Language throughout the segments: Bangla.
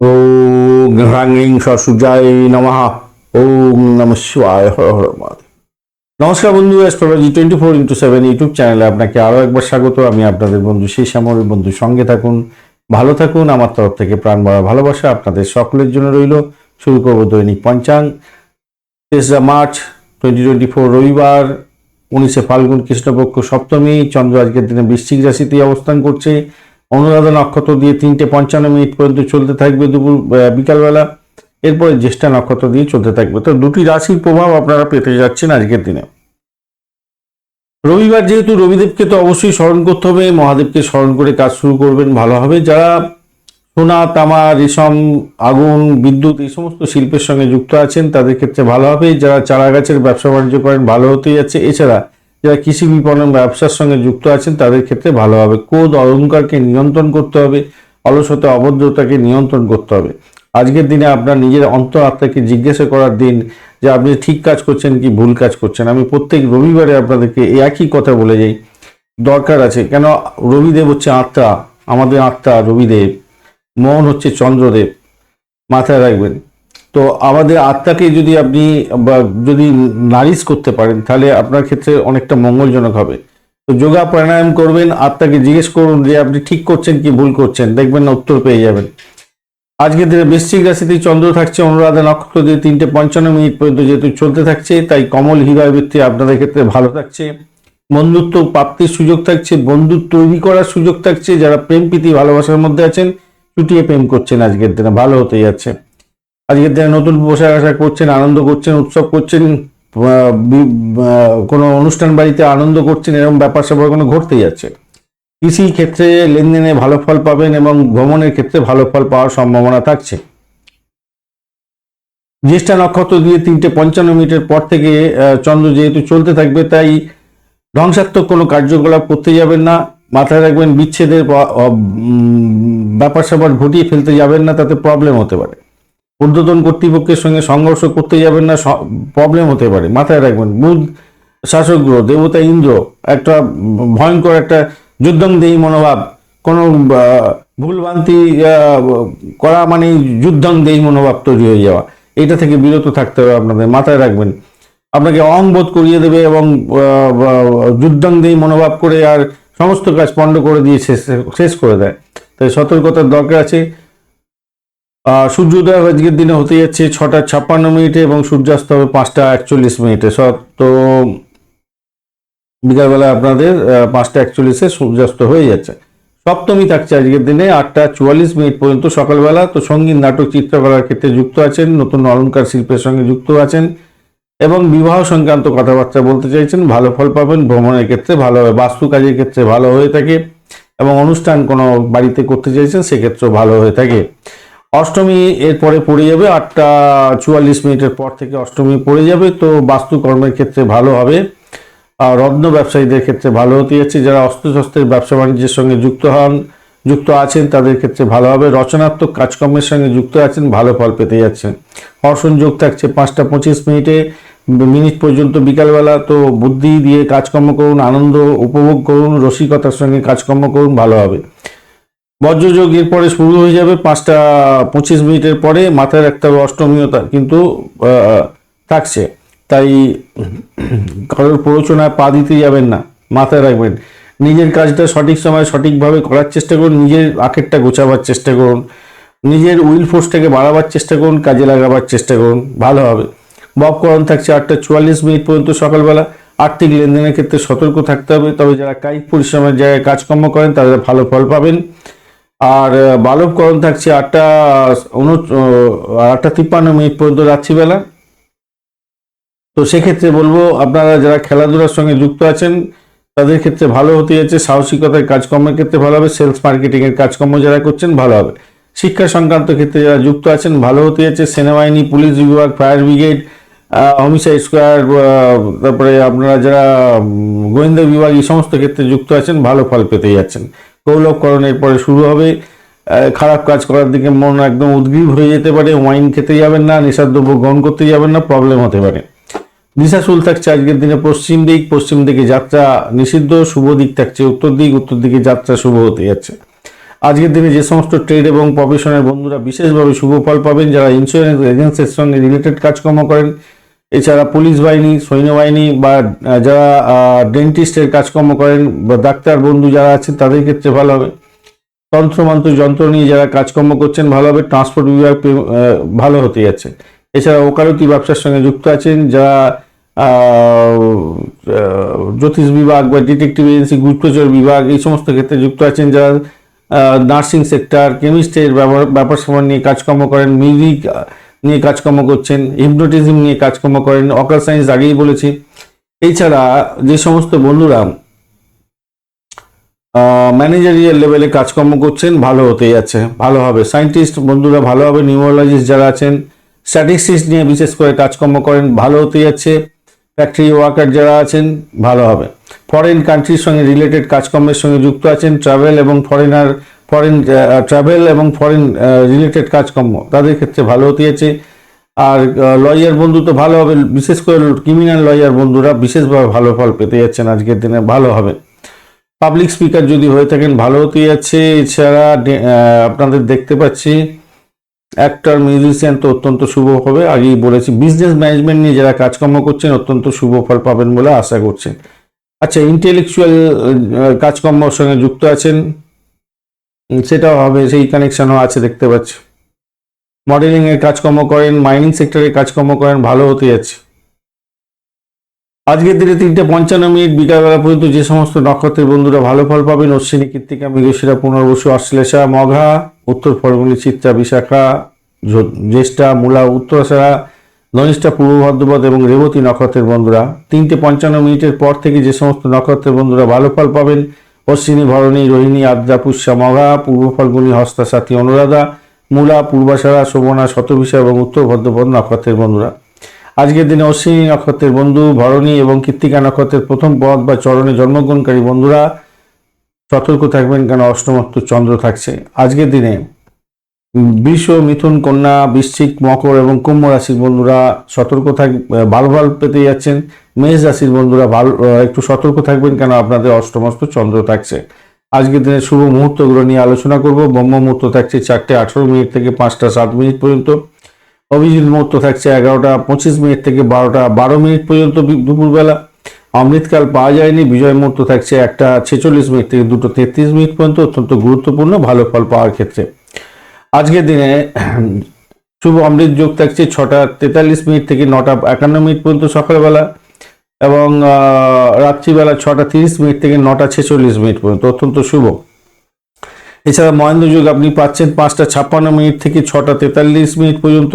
ওম হ্রাং সসুজায় নমঃ। ওম নম শিবায় হর হর নমস্কার বন্ধু astrology twenty four into seven YouTube চ্যানেলে আপনাকে আরও একবার স্বাগত। আমি আপনাদের বন্ধু সেই সামরের বন্ধু সঙ্গে থাকুন, ভালো থাকুন। আমার তরফ থেকে প্রাণ ভরা ভালোবাসা আপনাদের সকলের জন্য রইল। শুরু করব দৈনিক পঞ্চাং। তেসরা মার্চ টোয়েন্টি টোয়েন্টি ফোর রবিবার, উনিশে ফাল্গুন কৃষ্ণপক্ষ সপ্তমী। চন্দ্র আজকের দিনে বৃশ্চিক রাশিতে অবস্থান করছে। অনুরাধা নক্ষত্র দিয়ে তিনটে পঞ্চান্ন মিনিট পর্যন্ত চলতে থাকবে দুপুর বিকালবেলা। এরপরে জ্যেষ্ঠা নক্ষত্র দিয়ে চলতে থাকবে। তো দুটি রাশির প্রভাব আপনারা পেতে যাচ্ছেন আজকের দিনে। রবিবার যেহেতু রবিদেবকে তো অবশ্যই স্মরণ করতে হবে, মহাদেবকে স্মরণ করে কাজ শুরু করবেন, ভালো হবে। যারা সোনা, তামা, রেশম, আগুন, বিদ্যুৎ এই সমস্ত শিল্পের সঙ্গে যুক্ত আছেন, তাদের ক্ষেত্রে ভালো হবে। যারা চারা গাছের ব্যবসা বাণিজ্য করেন, ভালো হতে যাচ্ছে। এছাড়া যারা কৃষি বিপণন ব্যবসার সঙ্গে যুক্ত আছেন, তাদের ক্ষেত্রে ভালো হবে। ক্রোধ অহংকারকে নিয়ন্ত্রণ করতে হবে, অলসতা, অভদ্রতাকে নিয়ন্ত্রণ করতে হবে। আজকের দিনে আপনার নিজের অন্তর আত্মাকে জিজ্ঞাসা করার দিন যে আপনি ঠিক কাজ করছেন কি ভুল কাজ করছেন। আমি প্রত্যেক রবিবারে আপনাদেরকে একই কথা বলে যাই। দরকার আছে, কেন রবিদেব হচ্ছে আত্মা, আমাদের আত্মা রবিদেব, মন হচ্ছে চন্দ্রদেব। মাথায় রাখবেন। তো আমাদের আত্মাকে যদি আপনি যদি নারিশ করতে পারেন, তাহলে আপনার ক্ষেত্রে অনেকটা মঙ্গলজনক হবে। তো যোগা প্রাণায়াম করবেন, আত্মাকে জিজ্ঞেস করুন যে আপনি ঠিক করছেন কি ভুল করছেন, দেখবেন না উত্তর পেয়ে যাবেন। আজকের দিনে বৃশ্চিক রাশিতে চন্দ্র থাকছে, অনুরাধা নক্ষত্র দিয়ে তিনটে পঞ্চান্ন মিনিট পর্যন্ত যেহেতু চলতে থাকছে, তাই কমল হৃদয় বৃত্তি আপনাদের ক্ষেত্রে ভালো থাকছে। বন্ধুত্ব প্রাপ্তির সুযোগ থাকছে, বন্ধুত্ব তৈরি করার সুযোগ থাকছে, যারা প্রেম প্রীতি ভালোবাসার মধ্যে আছেন চুটিয়ে প্রেম করছেন আজকের দিনে, ভালো হতে যাচ্ছে। আজকের দিনে নতুন পোশাক আশাক করছেন, আনন্দ করছেন, উৎসব করছেন কোনো অনুষ্ঠান বাড়িতে আনন্দ করছেন, এরকম ব্যাপার স্যাপার কোনো ঘটতে যাচ্ছে কৃষি ক্ষেত্রে লেনদেনে ভালো ফল পাবেন এবং ভ্রমণের ক্ষেত্রে ভালো ফল পাওয়ার সম্ভাবনা থাকছে। জ্যেষ্ঠা নক্ষত্র দিয়ে তিনটে পঞ্চান্ন মিনিটের পর থেকে চন্দ্র যেহেতু চলতে থাকবে, তাই ধ্বংসাত্মক কোনো কার্যকলাপ করতে যাবেন না। মাথায় রাখবেন বিচ্ছেদের ব্যাপার স্যাপার ঘটিয়ে ফেলতে যাবেন না, তাতে প্রবলেম হতে পারে। ঊর্ধ্বতন কর্তৃপক্ষের সঙ্গে সংঘর্ষ করতে যাবেন না প্রবলেম হতে পারে। মাথায় রাখবেন, বুধ শাসক গ্রহ, দেবতা ইন্দ্র, একটা ভয়ঙ্কর একটা যুদ্ধংদেহী মনোভাব, কোনো ভুলভ্রান্তি করা মানে যুদ্ধংদেহী মনোভাব তৈরি হয়ে যাওয়া। এটা থেকে বিরত থাকতে হবে আপনাদের, মাথায় রাখবেন। আপনাকে অহংবোধ করিয়ে দেবে এবং যুদ্ধংদেহী মনোভাব করে আর সমস্ত কাজ পণ্ড করে দিয়ে শেষ শেষ করে দেয়। তাই সতর্কতার দরকার আছে। সূর্যোদয় আজকের দিনে হতে যাচ্ছে ছটা ছাপ্পান্ন মিনিটে এবং সূর্যাস্ত হবে পাঁচটা একচল্লিশ মিনিটে। সব তো বিকালবেলা আপনাদের পাঁচটা একচল্লিশে সূর্যাস্ত হয়ে যাচ্ছে। সপ্তমী থাকছে আজকের দিনে, আটটা চুয়াল্লিশ মিনিট পর্যন্ত সকালবেলা। তো সংগীত নাটক চিত্রকলার ক্ষেত্রে যুক্ত আছেন, নতুন অলঙ্কার শিল্পের সঙ্গে যুক্ত আছেন এবং বিবাহ সংক্রান্ত কথাবার্তা বলতে চাইছেন। ভালো ফল পাবেন, ভ্রমণের ক্ষেত্রে ভালো হবে, বাস্তু কাজের ক্ষেত্রে ভালো হয়ে থাকে এবং অনুষ্ঠান কোনো বাড়িতে করতে চাইছেন, সেক্ষেত্রেও ভালো হয়ে থাকে। অষ্টমী এরপরে পড়ে যাবে, আটটা চুয়াল্লিশ মিনিটের পর থেকে অষ্টমী পড়ে যাবে, তো বাস্তুকর্মের ক্ষেত্রে ভালো হবে। রত্ন ব্যবসায়ীদের ক্ষেত্রে ভালো হতে যাচ্ছে, যারা অস্ত্রশস্ত্রের ব্যবসা বাণিজ্যের সঙ্গে যুক্ত হন, যুক্ত আছেন, তাদের ক্ষেত্রে ভালো হবে। রচনাত্মক কাজকর্মের সঙ্গে যুক্ত আছেন, ভালো ফল পেতে যাচ্ছেন। হর্ষণ যোগ থাকছে পাঁচটা পঁচিশ মিনিটে, মিনিট পর্যন্ত বিকালবেলা, তো বুদ্ধি দিয়ে কাজকর্ম করুন, আনন্দ উপভোগ করুন, রসিকতার সঙ্গে কাজকর্ম করুন, ভালো হবে। বজ্রযোগ এরপরে শুরু হয়ে যাবে পাঁচটা পঁচিশ মিনিটের পরে মাথায় একটা হবে অষ্টমীও তা- কিন্তু থাকছে। তাই কারোর প্ররোচনায় পা দিতে যাবেন না, মাথায় রাখবেন। নিজের কাজটা সঠিক সময় সঠিকভাবে করার চেষ্টা করুন, নিজের আখেরটা গোছাবার চেষ্টা করুন, নিজের উইল ফোর্সটাকে বাড়াবার চেষ্টা করুন, কাজে লাগাবার চেষ্টা করুন, ভালো হবে। ববকরণ থাকছে আটটা চুয়াল্লিশ মিনিট পর্যন্ত সকালবেলা। আর্থিক লেনদেনের ক্ষেত্রে সতর্ক থাকতে হবে, তবে যারা কায়িক পরিশ্রমের জায়গায় কাজকর্ম করেন তাদের ভালো ফল পাবেন। আর বালবকরণ থাকছে আটটা, উন আটটা তিপ্পান্ন মিনিট পর্যন্ত রাত্রিবেলা। তো সেক্ষেত্রে বলব, আপনারা যারা খেলাধুলার সঙ্গে যুক্ত আছেন, তাদের ক্ষেত্রে ভালো হতে যাচ্ছে। সাহসিকতার কাজকর্মের ক্ষেত্রে ভালো হবে। সেলস মার্কেটিংয়ের কাজকর্ম যারা করছেন, ভালো হবে। শিক্ষা সংক্রান্ত ক্ষেত্রে যারা যুক্ত আছেন, ভালো হতে যাচ্ছে। সেনাবাহিনী, পুলিশ বিভাগ, ফায়ার ব্রিগেড হোমিসাইড স্কোয়ার তারপরে আপনারা যারা গোয়েন্দা বিভাগ, এই সমস্ত ক্ষেত্রে যুক্ত আছেন, ভালো ফল পেতে যাচ্ছেন। কৌলভকরণের পরে শুরু হবে। খারাপ কাজ করার দিকে মন একদম উদ্গ্রীব হয়ে যেতে পারে, ওয়াইন খেতে যাবেন না নেশাদ্রব্য গ্রহণ করতে যাবেন না প্রবলেম হতে পারে। দিশাশুল থাকছে আজকের দিনে পশ্চিম দিক, পশ্চিম দিকে যাত্রা নিষিদ্ধ, শুভ দিক থাকছে উত্তর দিক, উত্তর দিকে যাত্রা শুভ হতে যাচ্ছে। আজকের দিনে যে সমস্ত ট্রেড এবং প্রফেশনের বন্ধুরা বিশেষভাবে শুভ ফল পাবেন, যারা ইন্স্যুরেন্স এজেন্সির সঙ্গে রিলেটেড কাজকর্ম করেন এছাড়া পুলিশ বাহিনী সৈন্যবাহিনী বা যারা ডেন্টিস্টের কাজকর্ম করেন বা ডাক্তার, বন্ধু যারা আছেন, তাদের ক্ষেত্রে ভালো হবে। তন্ত্রমন্ত্র, যন্ত্র নিয়ে যারা কাজকর্ম করছেন, ভালো হবে। ট্রান্সপোর্ট বিভাগ ভালো হতে যাচ্ছে। এছাড়া ওকালতি ব্যবসার সঙ্গে যুক্ত আছেন, যারা জ্যোতিষ বিভাগ বা ডিটেকটিভ এজেন্সি গুপ্তচর বিভাগ, এই সমস্ত ক্ষেত্রে যুক্ত আছেন, যারা নার্সিং সেক্টর কেমিস্ট্রির ব্যাপার স্যাপার নিয়ে কাজকর্ম করেন। মিউজিক নিয়ে কাজকর্ম করছেন হিপনোটিজম নিয়ে কাজকর্ম করেন অকাল সায়েন্স আগেই বলেছি। এছাড়া যে সমস্ত বন্ধুরা ম্যানেজারিয়াল লেভেলে কাজকর্ম করছেন, ভালো হতে যাচ্ছে, ভালো হবে। সায়েন্টিস্ট বন্ধুরা, ভালো হবে। যারা আছেন স্ট্যাটিস্টিক্স নিয়ে বিশেষ করে কাজকর্ম করেন, ভালো হতে যাচ্ছে। ফ্যাক্টরি ওয়ার্কার যারা আছেন, ভালো হবে। ফরেন কান্ট্রির সঙ্গে রিলেটেড কাজকর্মের সঙ্গে যুক্ত আছেন ট্রাভেল এবং ফরেনার ফরেন ট্রাভেল এবং ফরেন রিলেটেড কাজকর্ম, তাদের ক্ষেত্রে ভালো হতে আর লয়ার বন্ধু তো ভালো হবে, বিশেষ করে ক্রিমিনাল লয়ার বন্ধুরা বিশেষভাবে ভালো ফল পেতে যাচ্ছেন আজকের দিনে, ভালো হবে। পাবলিক স্পিকার যদি হয়ে থাকেন, ভালো হতে যাচ্ছে। এছাড়া আপনাদের দেখতে পাচ্ছি অ্যাক্টর মিউজিশিয়ান তো অত্যন্ত শুভ হবে। আগেই বলেছি বিজনেস ম্যানেজমেন্ট নিয়ে যারা কাজকর্ম করছেন, অত্যন্ত শুভ ফল পাবেন বলে আশা করছেন আচ্ছা ইন্টেলেকচুয়াল কাজকর্মর সঙ্গে যুক্ত আছেন। সেটাও হবে, সেই কানেকশনও আছে, দেখতে পাচ্ছি। মডেলিং এর কাজকর্ম করেন মাইনিং সেক্টরে কাজকর্ম করেন, ভালো হতে যাচ্ছে। আজকের দিনে তিনটে পঞ্চান্ন মিনিট, বিকালবেলা পর্যন্ত যে সমস্ত নক্ষত্রের বন্ধুরা ভালো ফল পাবেন, অশ্বিনী, কৃত্তিকা, মৃগশিরা, পুনর্বসু, অশ্লেষা, মঘা, উত্তর ফলগুলি চিত্রা, বিশাখা জ্যেষ্ঠা, মূলা উত্তরাশারা ধনিষ্ঠা, পূর্ব ভদ্রপদ এবং রেবতী নক্ষত্রের বন্ধুরা। তিনটে পঞ্চান্ন মিনিটের পর থেকে যে সমস্ত নক্ষত্রের বন্ধুরা ভালো ফল পাবেন অশ্বিনী ভরণী রোহিণী আদ্রা পুষ্যা মঘা পূর্ব ফলগুনি হস্তা সাথী অনুরাধা, মূলা, পূর্বাশারা, শোভনা শতবিশা এবং উত্তর ভদ্রপদ নক্ষত্রের বন্ধুরা। আজকের দিনে অশ্বিনী নক্ষত্রের বন্ধু, ভরণী এবং কৃত্তিকা নক্ষত্রের প্রথম পদ বা চরণে জন্মগ্রহণকারী বন্ধুরা, সতর্ক থাকবেন কেন অষ্টমত্ব চন্দ্র থাকছে। আজকের দিনে বৃষ মিথুন কন্যা, বৃশ্চিক, মকর এবং কুম্ভ রাশির বন্ধুরা সতর্ক থাক ভালো ভালো পেতে যাচ্ছেন। মেষ রাশির বন্ধুরা ভালো একটু সতর্ক থাকবেন কেন? আপনাদের অষ্টমস্ত চন্দ্র থাকছে। আজকের দিনে শুভ মুহূর্তগুলো নিয়ে আলোচনা করব। ব্রহ্ম মুহূর্ত থাকছে চারটে আঠারো মিনিট থেকে পাঁচটা সাত মিনিট পর্যন্ত। অভিজিৎ মুহূর্ত থাকছে এগারোটা পঁচিশ মিনিট থেকে বারোটা বারো মিনিট পর্যন্ত দুপুরবেলা। অমৃতকাল পাওয়া যায়নি। বিজয় মুহূর্ত থাকছে একটা ছেচল্লিশ মিনিট থেকে দুটো তেত্রিশ মিনিট পর্যন্ত। অত্যন্ত গুরুত্বপূর্ণ ভালো ফল পাওয়ার ক্ষেত্রে। আজকের দিনে শুভ অমৃত যোগ থাকছে ছটা তেতাল্লিশ মিনিট থেকে নটা একান্ন মিনিট পর্যন্ত সকালবেলা। এবং রাত্রিবেলা ছটা তিরিশ মিনিট থেকে নটা ছেচল্লিশ মিনিট পর্যন্ত, অত্যন্ত শুভ। এছাড়া মহেন্দ্র যুগ আপনি পাচ্ছেন পাঁচটা ছাপ্পান্ন মিনিট থেকে ছটা তেতাল্লিশ মিনিট পর্যন্ত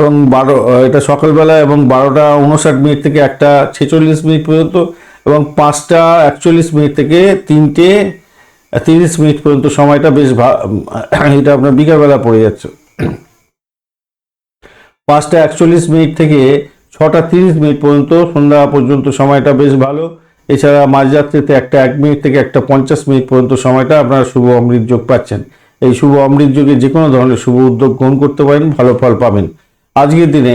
এবং বারো এটা সকালবেলা এবং বারোটা উনষাট মিনিট থেকে একটা ছেচল্লিশ মিনিট পর্যন্ত এবং পাঁচটা একচল্লিশ মিনিট থেকে তিনটে তিরিশ মিনিট পর্যন্ত সময়টা বেশ এটা আপনার বিকালবেলা পড়ে যাচ্ছে। পাঁচটা একচল্লিশ মিনিট থেকে ছটা তিরিশ মিনিট পর্যন্ত, সন্ধ্যা পর্যন্ত সময়টা বেশ ভালো। এছাড়া মাঝরাত্রিতে একটা এক মিনিট থেকে একটা পঞ্চাশ মিনিট পর্যন্ত সময়টা আপনারা শুভ অমৃত যোগ পাচ্ছেন। এই শুভ অমৃত যোগে যে কোনো ধরনের শুভ উদ্যোগ গ্রহণ করতে পারেন, ভালো ফল পাবেন। আজকের দিনে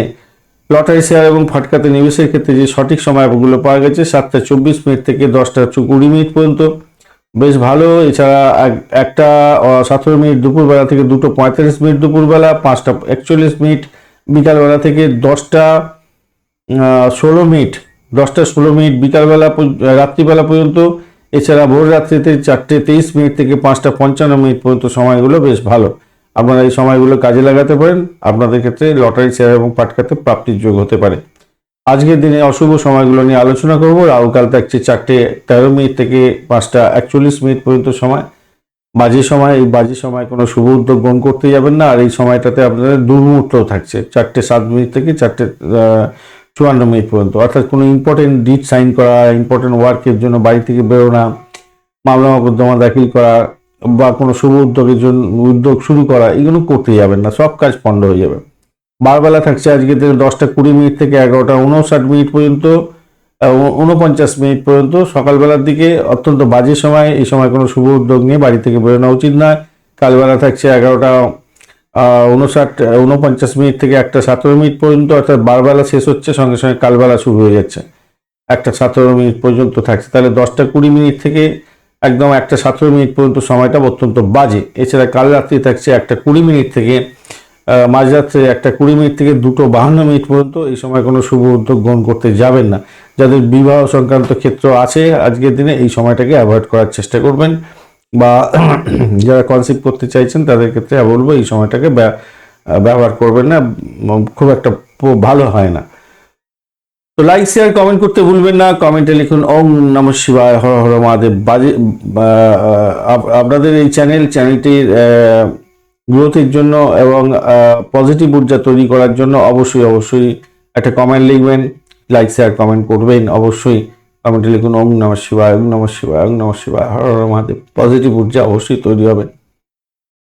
লটারি শেয়ার এবং ফাটকাতে নিবেশের ক্ষেত্রে যে সঠিক সময়গুলো পাওয়া গেছে, সাতটা চব্বিশ মিনিট থেকে দশটা কুড়ি মিনিট পর্যন্ত। বেশ ভালো, এছাড়া একটা সতেরো মিনিট দুপুরবেলা থেকে দুটো পঁয়তাল্লিশ মিনিট দুপুরবেলা, পাঁচটা একচল্লিশ মিনিট বিকালবেলা থেকে দশটা ষোলো মিনিট, দশটা ষোলো মিনিট, বিকালবেলা রাত্রিবেলা পর্যন্ত, এছাড়া ভোর রাত্রিতে চারটে তেইশ মিনিট থেকে পাঁচটা পঞ্চান্ন মিনিট পর্যন্ত সময়গুলো বেশ ভালো। আপনারা এই সময়গুলো কাজে লাগাতে পারেন, আপনাদের ক্ষেত্রে লটারি শেয়ার এবং পাটকাতে প্রাপ্তির যোগ হতে পারে। আজকের দিনে অশুভ সময়গুলো নিয়ে আলোচনা করব। রাহুকাল থাকছে চারটে তেরো মিনিট থেকে পাঁচটা একচল্লিশ মিনিট পর্যন্ত সময়। বাজে সময়, এই বাজে সময় কোনো শুভ উদ্যোগ গ্রহণ করতে যাবেন না। আর এই সময়টাতে আপনাদের দুর্মুহূর্তও থাকছে। চারটে সাত মিনিট থেকে চারটে চুয়ান্ন মিনিট পর্যন্ত। অর্থাৎ কোনো ইম্পর্টেন্ট ডিট সাইন করা ইম্পর্টেন্ট ওয়ার্কের জন্য বাড়ি থেকে বেরোনা, মামলা মোকদ্দমা দাখিল করা বা কোনো শুভ উদ্যোগের জন্য, উদ্যোগ শুরু করা, এগুলো করতে যাবেন না, সব কাজ পণ্ড হয়ে যাবে। বারবেলা থাকছে আজকে থেকে দশটা কুড়ি মিনিট থেকে এগারোটা উনষাট মিনিট পর্যন্ত উনপঞ্চাশ মিনিট পর্যন্ত, সকালবেলার দিকে অত্যন্ত বাজে সময়, এই সময় কোনো শুভ উদ্যোগ নিয়ে বাড়ি থেকে বেরোনো উচিত নয়। কালবেলা থাকছে এগারোটা উনষাট উনপঞ্চাশ মিনিট থেকে একটা সতেরো মিনিট পর্যন্ত, অর্থাৎ বারবেলা শেষ হচ্ছে, সঙ্গে সঙ্গে কালবেলা শুরু হয়ে যাচ্ছে। একটা সতেরো মিনিট পর্যন্ত থাকছে। তাহলে দশটা কুড়ি মিনিট থেকে একদম একটা সতেরো মিনিট পর্যন্ত সময়টা অত্যন্ত বাজে। এছাড়া কাল রাত্রি থাকছে একটা কুড়ি মিনিট থেকে মাঝরাত্রে একটা কুড়ি মিনিট থেকে দুটো বাহান্ন মিনিট পর্যন্ত এই সময় কোনো শুভ উদ্যোগ গ্রহণ করতে যাবেন না। যাদের বিবাহ সংক্রান্ত ক্ষেত্র আছে, আজকের দিনে এই সময়টাকে অ্যাভয়েড করার চেষ্টা করবেন। বা যারা কনসিভ করতে চাইছেন, তাদের ক্ষেত্রে বলব এই সময়টাকে ব্যা- ব্যবহার করবেন না খুব একটা ভালো হয় না। তো লাইক শেয়ার কমেন্ট করতে ভুলবেন না। কমেন্টে লিখুন, ওম নম শিবায়, হর হর মহাদেব। বাজে আপ- আপনাদের এই চ্যানেল চ্যানেলটির গ্রোথের জন্য এবং পজিটিভ ঊর্জা তৈরি করার জন্য অবশ্যই অবশ্যই একটা কমেন্ট লিখবেন লাইক শেয়ার কমেন্ট করবেন অবশ্যই। কমেন্টে লিখুন, ওম নম শিবায়, ওম নম শিবায়, ওম নম শিবায়। হর হর মহাদেব পজিটিভ ঊর্জা অবশ্যই তৈরি হবে।